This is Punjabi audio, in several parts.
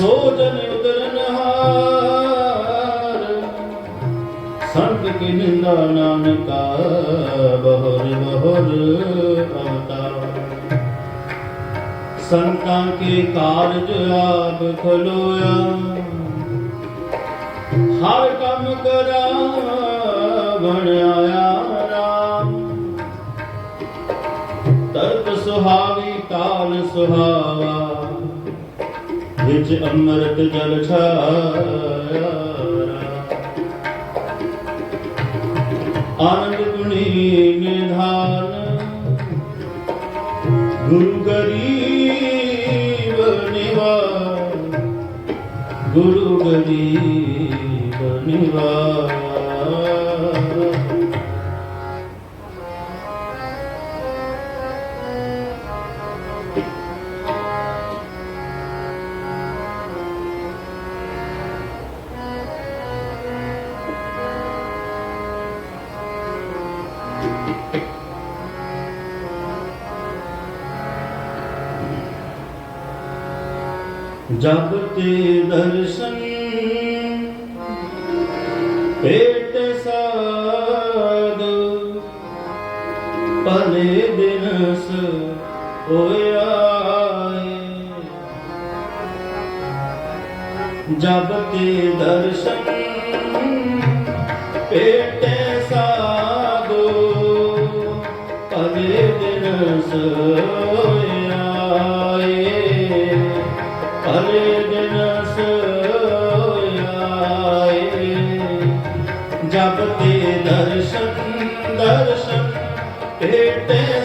ਸੋ ਜਨ ਉਦਰਨ ਹਾਰ। ਸੰਤ ਕੀ ਨਿੰਦਾ ਨਾਨਕਾ, ਬਹੁਰ ਬਹੁਰ ਅਵਤਾਰ ਸੰਤਾਂ ਕੇ ਕਾਰਜ ਆਪ ਖਲੋਇਆ। ਹਰ ਕੰਮ ਕਰਾ ਬਣ ਆਇਆ ਰਾਮ। ਤਰਕ ਸੁਹਾਵੀ ਤਾਲ ਸੁਹਾਵਾ। ਵਿੱਚ ਅੰਮ੍ਰਿਤ ਜਲ ਛਾਇਆ ਆਨੰਦ ਗੁਣੀ ਨਿਧਾਨ ਗੁਰੂ ਗਰੀਬ ਨਿਵਾਰ ਗੁਰੂ ਗਰੀਬ ਨਿਵਾਰ ਜਬ ਤੇ ਦਰਸ਼ਨ ਪੇਟ ਸਾਧ, ਭਲੇ ਦਿਨਸ ਹੋਇਆ ਜਬ ਤੇ ਦਰਸ਼ਨ ਪੇਟ ਸਾਧੂ, ਭਲੇ ਦਿਨਸ जब ते दर्शन दर्शन भेटे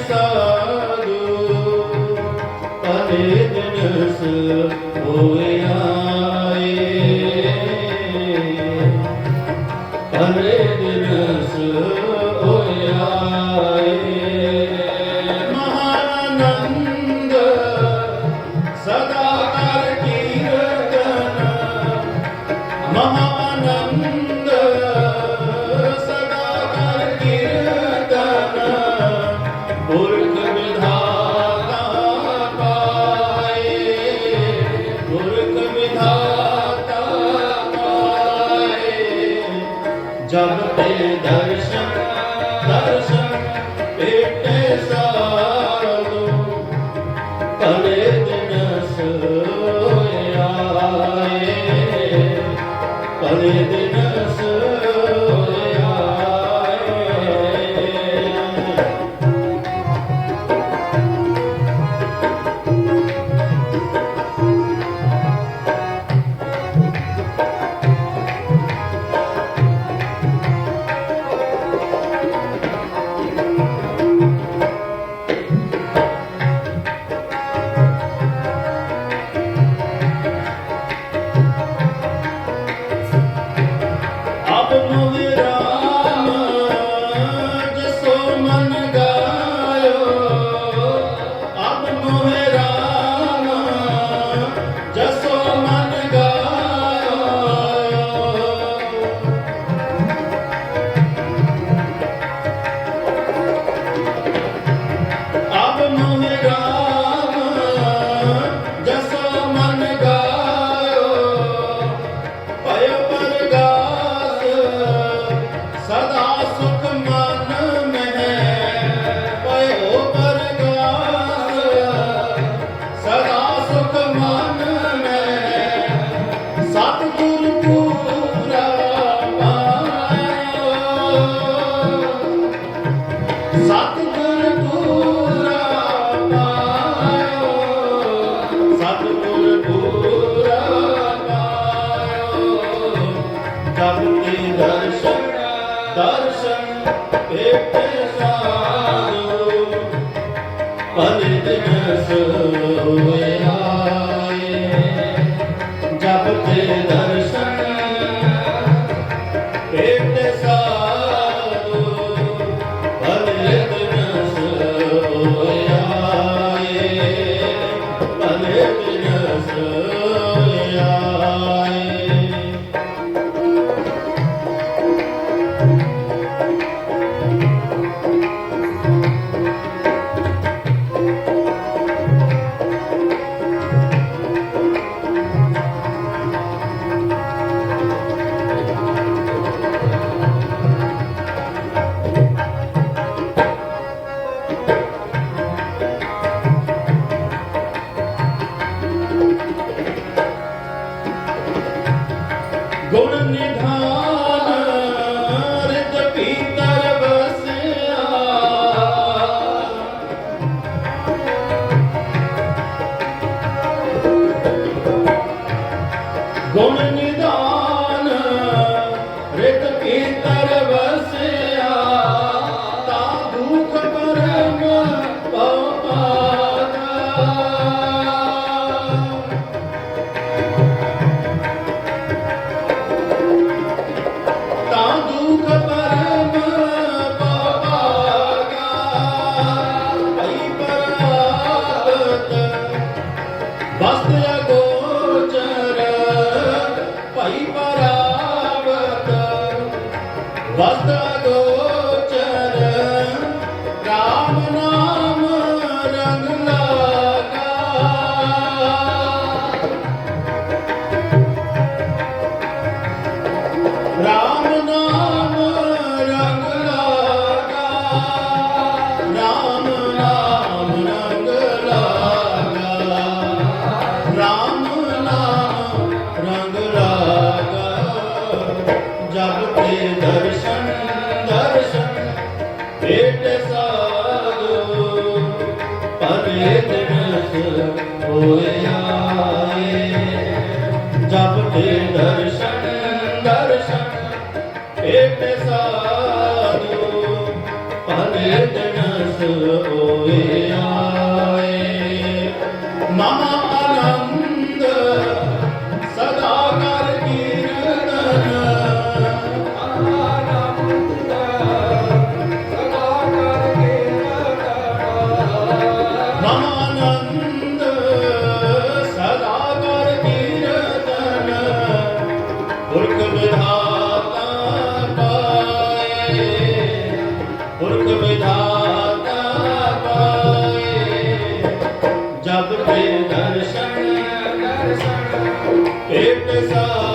Deus. ਗੁਣ ਨਿਧਾਨ ਜਬ ਤੇ ਦਰਸ਼ਨ ਦਰਸ਼ਨ ਏਕ ਸਾਧੂ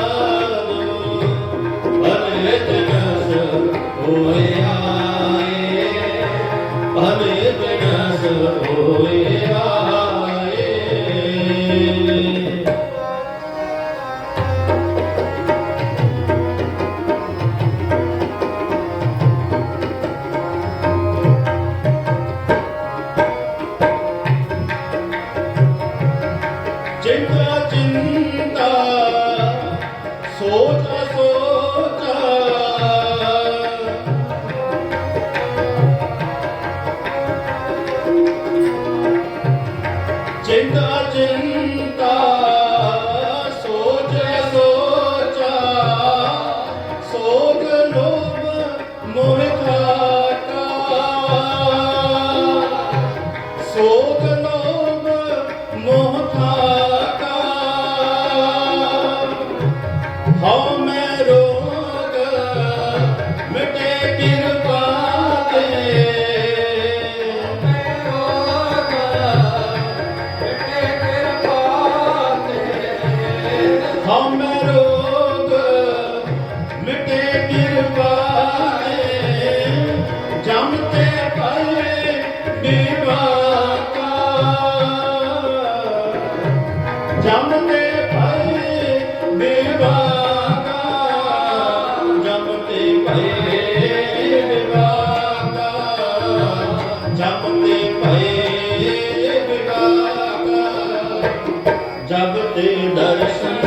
ਜਗ ਤੇ ਦਰਸ਼ਨ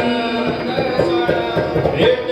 ਦਰਸ਼ਨ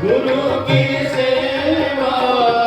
ਗੁਰੂ ਕੀ ਸੇਵਾ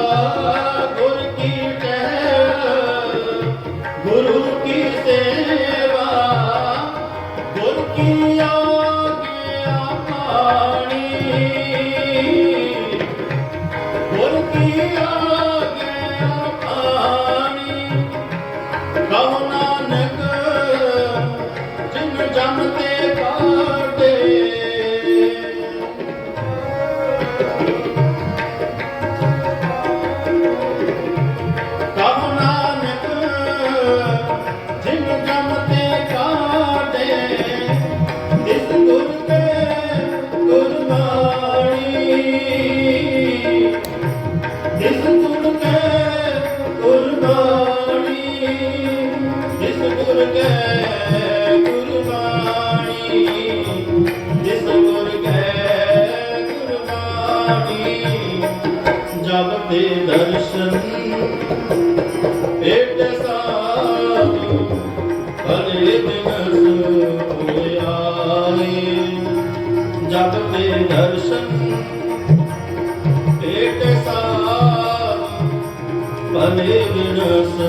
ਦਿਨਸ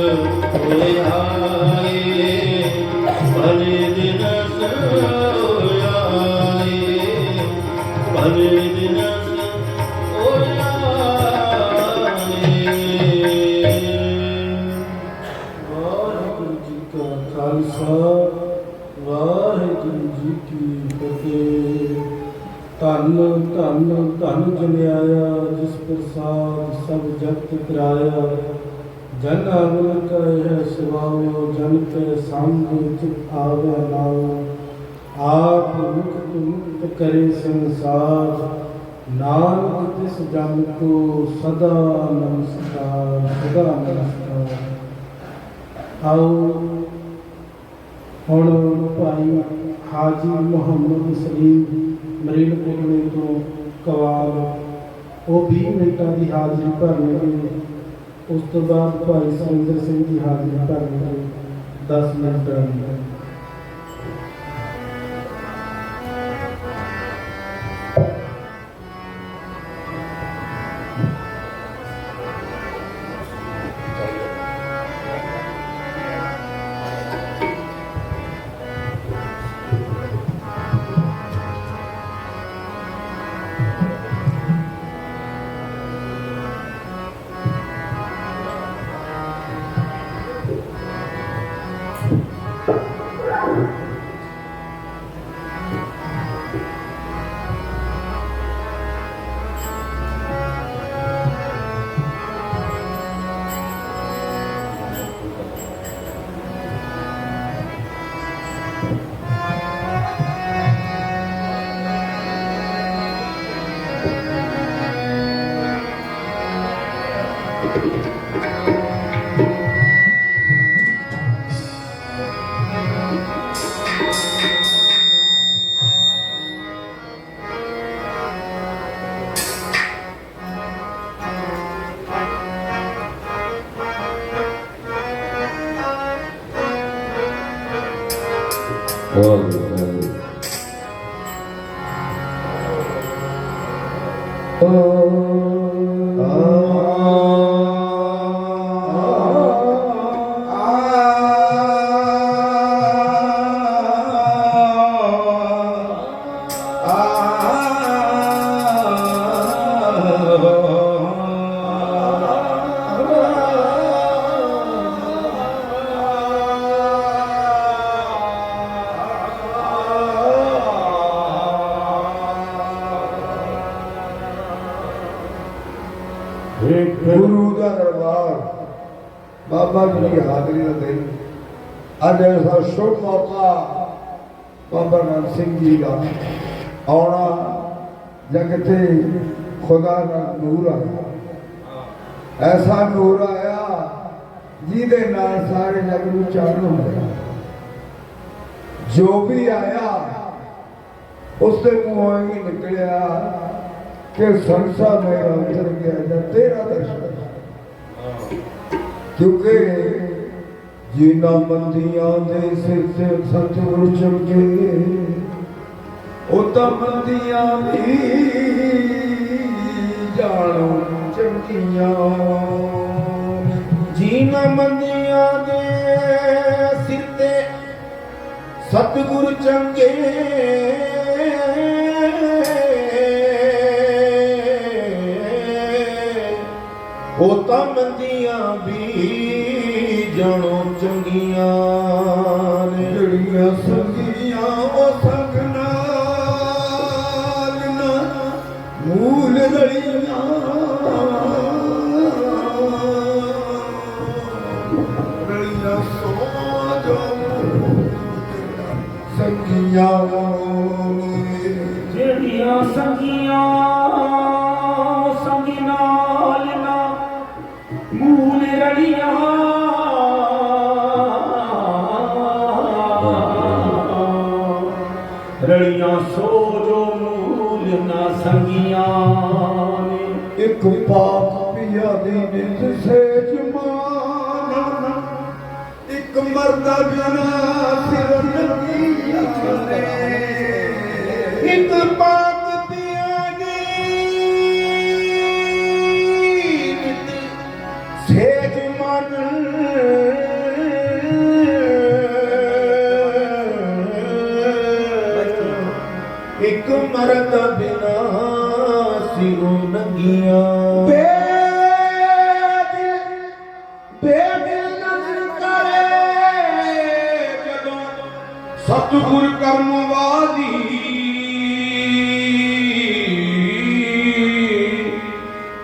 ਹੋਇਆ ਭਲੇ ਦਿਨਸ ਹੋਇਆ ਭਲੇ ਦਿਨਸ ਵਾਹਿਗੁਰੂ ਜੀ ਕਾ ਖਾਲਸਾ, ਵਾਹਿਗੁਰੂ ਜੀ ਕੀ ਫਤਿਹ। ਧੰਨ ਧੰਨ ਧੰਨ ਜਨਿਆਇਆ ਜਿਸ ਪ੍ਰਸਾਦ ਸਭ ਜਗਤ ਕਰਾਇਆ ਜਨ ਅਮਨ ਕਹੈ ਸਿਵਾਓ ਜਨ ਕੇ ਸਾਹਮਣੇ ਚਿਤ ਆਵੇ ਨਾਉ ਆਪ ਮੁਕਤ ਮੁਕਤ ਕਰੇ ਸੰਸਾਰ। ਨਾਨਕ ਤਿਸ ਜਨ ਕੋ ਸਦਾ ਨਮਸਕਾਰ ਸਦਾ ਨਮਸਕਾਰ। ਆਓ ਹੁਣ ਭਾਈ ਹਾਜੀ ਮੁਹੰਮਦ ਸਲੀਮ ਮਰੀਨ ਕੋਟਲੇ ਤੋਂ ਕਵਾਲ। ਉਹ 20 ਮਿੰਟਾਂ ਦੀ ਹਾਜ਼ਰੀ ਭਰਨਗੇ। ਉਸ ਤੋਂ ਬਾਅਦ ਭਾਈ ਸੁਰਿੰਦਰ ਸਿੰਘ ਦੀ ਹਾਜ਼ਰੀ ਭਰਨਗੇ 10 ਮਿੰਟ। Oh. ਸ਼ੁਭ ਮੌਕਾ ਬਾਬਾ ਨਾਨਕ ਸਿੰਘ ਜੀ ਦਾ ਆਉਣਾ ਜਗਤੇ ਖੁਦਾ ਦਾ ਨੂਰ ਆਇਆ ਐਸਾ ਨੂਰ ਆਇਆ ਜਿਹਦੇ ਨਾਲ ਸਾਰੇ ਜਗ ਨੂੰ ਚਾਨਣ ਹੋਇਆ ਜੋ ਵੀ ਆਇਆ ਉਸ ਦੇ ਮੂੰਹੋਂ ਹੀ ਨਿਕਲਿਆ ਕਿ ਸੰਸਾ ਮੇਰਾ ਉਤਰ ਗਿਆ ਜਾਂ ਤੇਰਾ ਦਰਸ਼ਨ। ਕਿਉਂਕਿ ਜੀਨਾ ਮੰਦੀਆਂ ਦੇ ਸਿਰ ਤੇ ਸਤਿਗੁਰ ਚਮਕੇ ਉਹ ਤਾਂ ਮੰਦੀਆਂ ਦੀ ਜਾਣੋ ਚਮਕੀਆਂ ਜੀਨਾ ਮੰਦੀਆਂ ਦੇ ਸਿਰ ਤੇ ਸਤਿਗੁਰ ਚੰਗੇ, ਉਹ ਤਾਂ ਮੰਦੀਆਂ ਵੀ ਜਾਣੋ ਚੰਗੀਆਂ ਨੇ ਜਿਹੜੀਆਂ ਨੇ ਇੱਕ ਪਾਪ ਪਿਆ ਦੀ ਨਿਤ ਸੇ ਜਮਾਨਾ ਇੱਕ ਮਰਦਾ ਬਿਨਾ ਸਿਰ ਨੰਗੀਆਂ ਨੇ ਸਿਰੋਂ ਨੰਗੀਆਂ। ਬੇਦਿਲ ਬੇਦਿਲ ਨਜ਼ਰ ਕਰੇ ਜਦੋਂ ਸਤਿਗੁਰ ਕਰਮ ਵਾਦੀ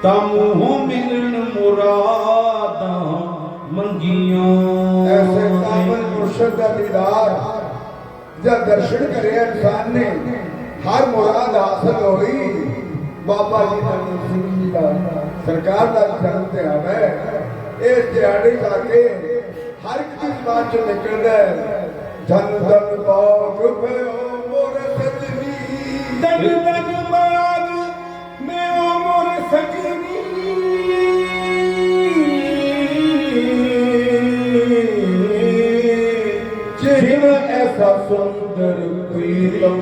ਤਾਂ ਮੂੰਹ ਮਿਲਣ ਮੁਰਾਦਾਂ ਮੰਗੀਆਂ। ਐਸੇ ਕਾਮਲ ਮੁਰਸ਼ਦ ਦਾ ਦੀਦਾਰ ਜਦ ਦਰਸ਼ਨ ਕਰਿਆ ਇਨਸਾਨ ਨੇ ਹਰ ਮੁਰਾਦ ਹਾਸਲ ਹੋਈ ਬਾਬਾ ਜੀ ਨਾਨਕ ਸਿੰਘ ਜੀ ਦਾ ਸਰਕਾਰ ਦਾ ਜਨਮ ਦਿਹਾੜਾ ਹੈ ਇਸ ਦਿਹਾੜੇ ਜਾ ਕੇ ਹਰ ਇੱਕ ਦੀ ਬਾਤ ਚੋਂ ਨਿਕਲਦਾ ਧਨ ਧਨ ਬਾਗ ਭਇਓ ਮੋਰ ਸਜਣੀ ਦਗ ਦਗ ਬਾਗ ਮੈਂ ਮੋਰ ਸਜਣੀ ਜਿਨ ਐਸਾ ਸੁੰਦਰ ਪ੍ਰੀਤਮ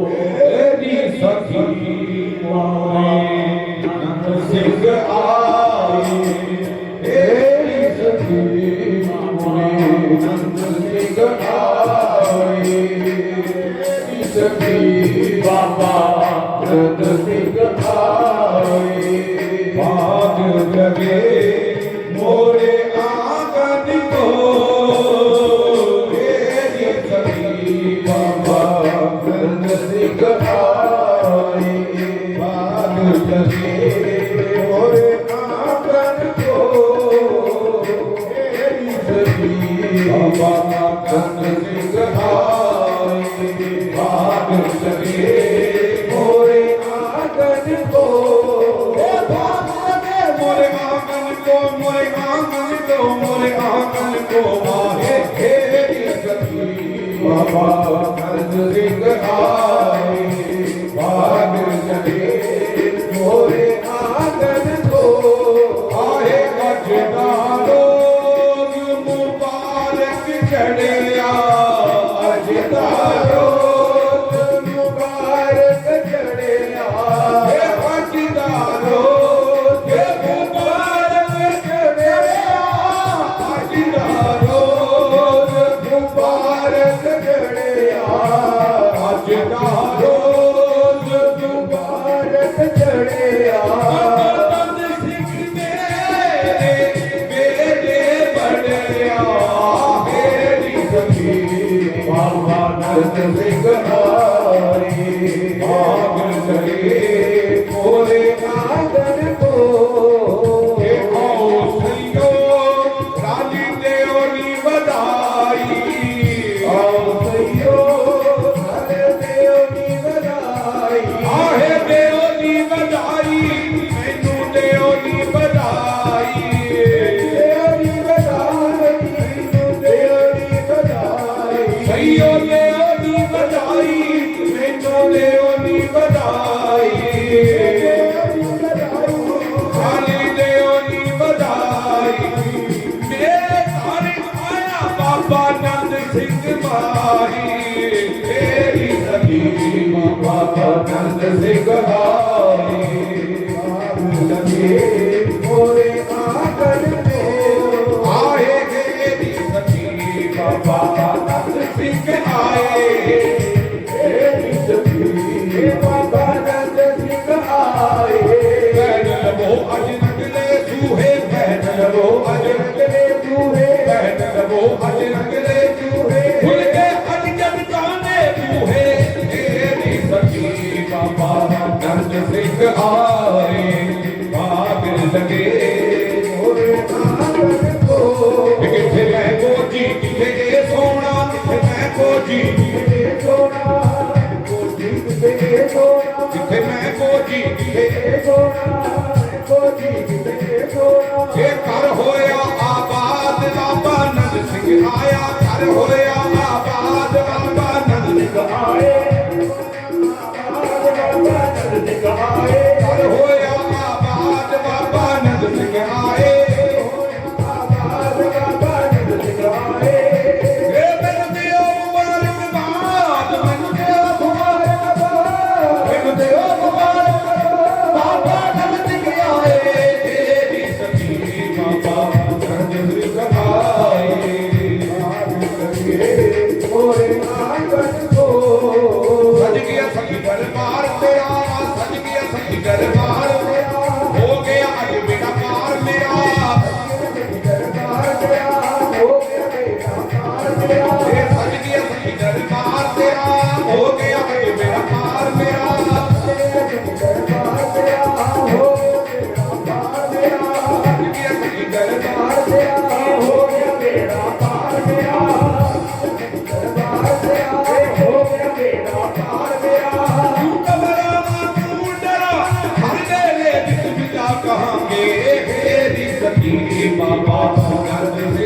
ਮੇਰੀ ਸਖੀ ਆਂਗਨ ਕੋ ਮੋਰੇ ਆਂਗਨ ਕੋ ਮੋਰੇ ਆਂਗਨ ਕੋ ਮਾਹੇ ਖੇਰੀ ਸਖੀ ਬਾਬਾ ਕੰਦ ਸਿੱਖ ਹਾਰੀ ਆਪ ਲਗੇ ਹੋਰੇ ਆਕਲ ਤੇ ਆਏ ਗਏ ਦੀ ਸਖੀ ਬਾਬਾ ਕੰਦ ਸਿੱਖ ਆਏ। ਆਏ ਕਰ ਹੋਇਆ ਬਾਬਾ ਨੰਦ ਸਿੰਘ ਆਏ my father, God,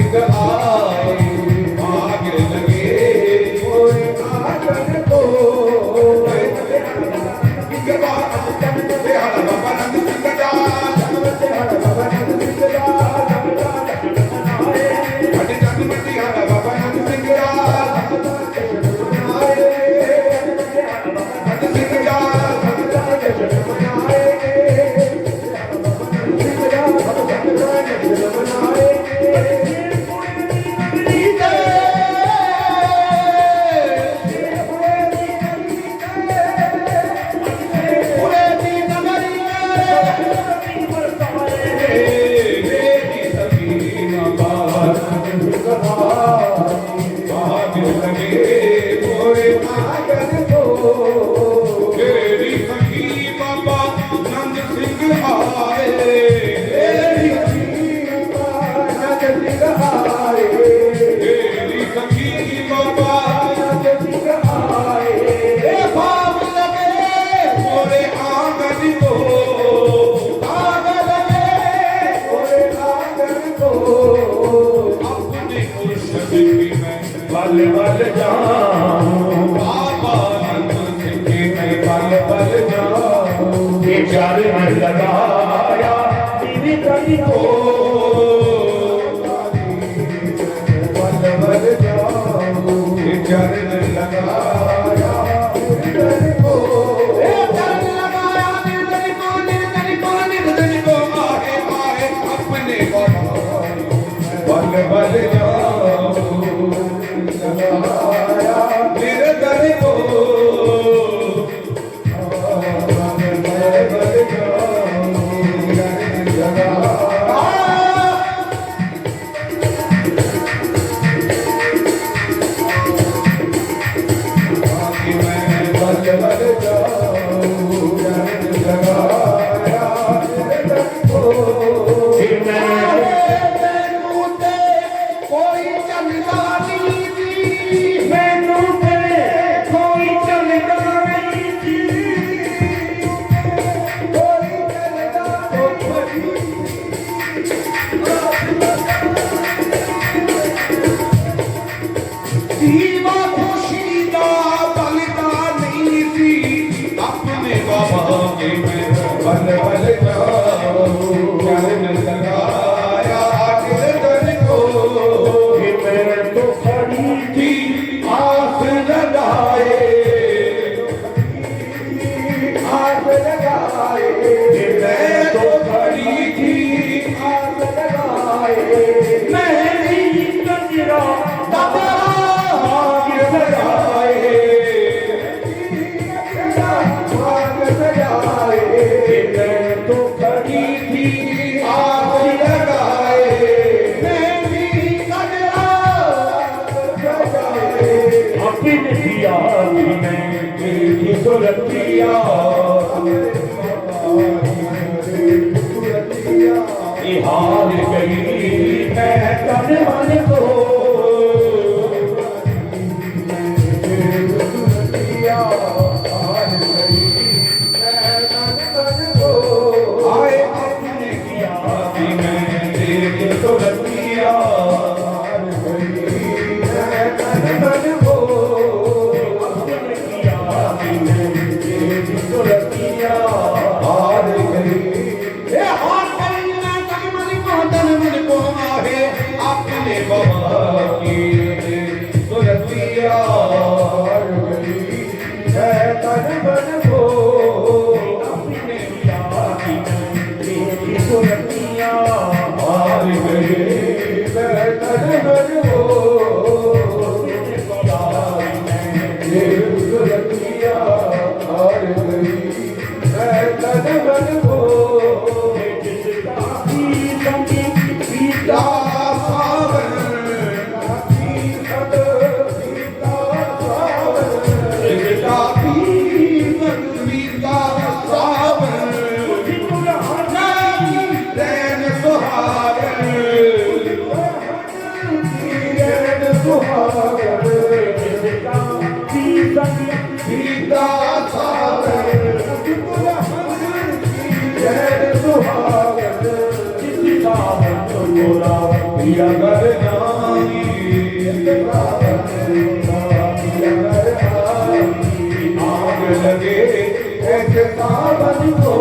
కాపాడుకో